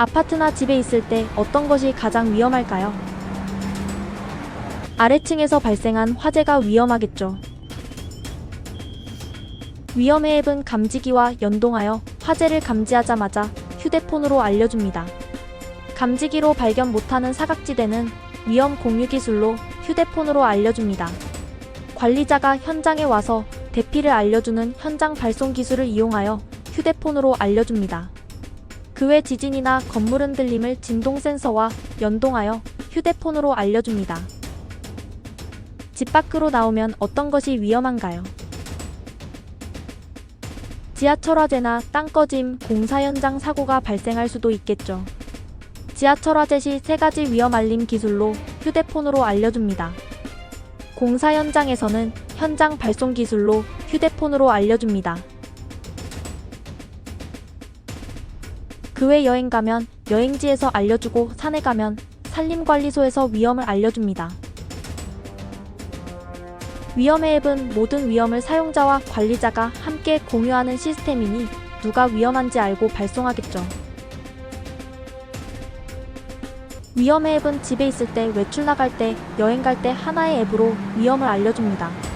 아파트나 집에 있을 때 어떤 것이 가장 위험할까요? 아래층에서 발생한 화재가 위험하겠죠. 위험의 앱은 감지기와 연동하여 화재를 감지하자마자 휴대폰으로 알려줍니다. 감지기로 발견 못하는 사각지대는 위험 공유 기술로 휴대폰으로 알려줍니다. 관리자가 현장에 와서 대피를 알려주는 현장 발송 기술을 이용하여 휴대폰으로 알려줍니다. 그 외 지진이나 건물 흔들림을 진동 센서와 연동하여 휴대폰으로 알려줍니다. 집 밖으로 나오면 어떤 것이 위험한가요? 지하철 화재나 땅 꺼짐, 공사 현장 사고가 발생할 수도 있겠죠. 지하철 화재 시 세 가지 위험 알림 기술로 휴대폰으로 알려줍니다. 공사 현장에서는 현장 발송 기술로 휴대폰으로 알려줍니다. 그 외 여행 가면 여행지에서 알려주고 산에 가면 산림관리소에서 위험을 알려줍니다. 위험의 앱은 모든 위험을 사용자와 관리자가 함께 공유하는 시스템이니 누가 위험한지 알고 발송하겠죠. 위험의 앱은 집에 있을 때, 외출 나갈 때, 여행 갈 때 하나의 앱으로 위험을 알려줍니다.